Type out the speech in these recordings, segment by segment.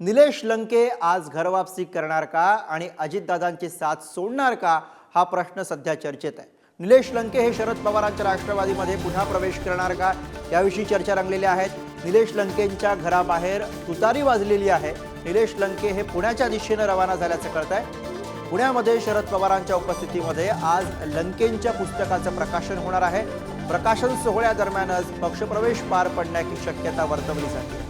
निलेश लंके आज घरवापसी करणार का आणि अजितदादांची साथ सोडणार का हा प्रश्न सध्या चर्चेत आहे. निलेश लंके हे शरद पवारांच्या राष्ट्रवादीमध्ये पुन्हा प्रवेश करणार का याविषयी चर्चा रंगलेल्या आहेत. निलेश लंकेंच्या घराबाहेर तुतारी वाजलेली आहे. निलेश लंके हे पुण्याच्या दिशेनं रवाना झाल्याचं कळत आहे पुण्यामध्ये शरद पवारांच्या उपस्थितीमध्ये आज लंकेंच्या पुस्तकाचं प्रकाशन होणार आहे. प्रकाशन सोहळ्यादरम्यानच पक्षप्रवेश पार पडण्याची शक्यता वर्तवली जाते.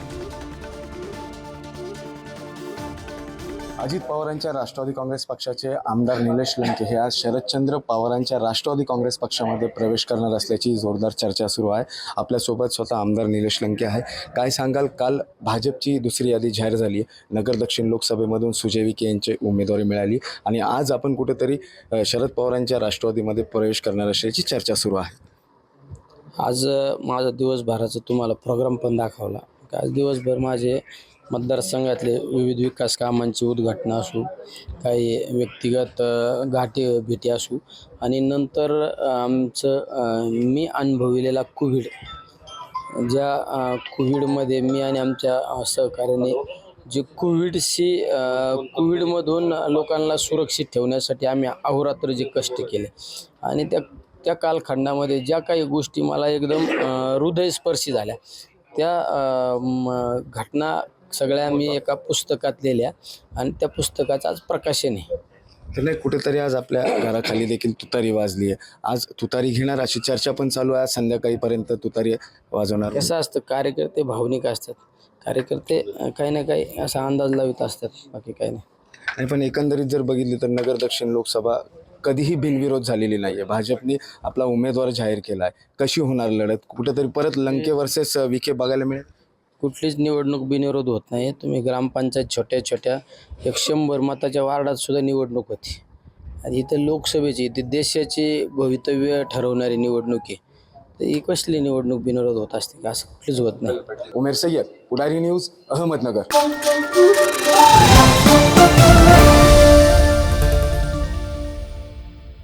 अजित पवारांच्या राष्ट्रवादी काँग्रेस पक्षाचे आमदार निलेश लंके हे आज शरदचंद्र पवारांच्या राष्ट्रवादी काँग्रेस पक्षामध्ये प्रवेश करणार असल्याची जोरदार चर्चा सुरू आहे. आपल्यासोबत स्वतः आमदार निलेश लंके आहे. काय सांगाल? काल भाजपची दुसरी यादी जाहीर झाली. नगर दक्षिण लोकसभेमधून सुजय विखे यांची उमेदवारी मिळाली आणि आज आपण कुठेतरी शरद पवारांच्या राष्ट्रवादीमध्ये प्रवेश करणार असल्याची चर्चा सुरू आहे. आज माझा दिवसभराचा तुम्हाला प्रोग्राम पण दाखवला. आज दिवसभर माझे मतदारसंघातले विविध विकास कामांची उद्घाटना असू काही व्यक्तिगत अ, गाठी भेटी असू आणि नंतर आमचं मी अनुभवलेला कोविड. ज्या कोविडमध्ये मी आणि आमच्या सहकार्याने जे कोविडशी कोविडमधून लोकांना सुरक्षित ठेवण्यासाठी आम्ही अहोरात्र जे कष्ट केले आणि त्या त्या कालखंडामध्ये ज्या काही गोष्टी मला एकदम हृदयस्पर्शी झाल्या. त्या म, घटना सगळ्या मी एका पुस्तकात लिहिल्या आणि त्या पुस्तकाचं आज प्रकाशन आहे तर नाही कुठेतरी आज आपल्या घराखाली देखील तुतारी वाजली आहे. आज तुतारी घेणार अशी चर्चा पण चालू आहे. आज संध्याकाळीपर्यंत तुतारी वाजवणार कसं असतं कार्यकर्ते भावनिक असतात. कार्यकर्ते काही ना काही असा अंदाज लावित असतात. बाकी काही नाही. आणि पण एकंदरीत जर बघितली तर नगर दक्षिण लोकसभा कधीही बिनविरोध झालेली नाही आहे भाजपने आपला उमेदवार जाहीर केला आहे कशी होणार लढत? कुठेतरी परत लंके वर्सेस विखे बघायला मिळेल? कुठलीच निवडणूक बिनविरोध होत नाही. तुम्ही ग्रामपंचायत छोट्या छोट्या एक शंभर मताच्या वार्डात सुद्धा निवडणूक होती. आणि इथं लोकसभेची इथे देशाची भवितव्य ठरवणारी निवडणूक आहे. तर ही कसली निवडणूक बिनविरोध होत असते? का असं कुठलीच होत नाही. उमेर सय्यद पुढारी न्यूज अहमदनगर.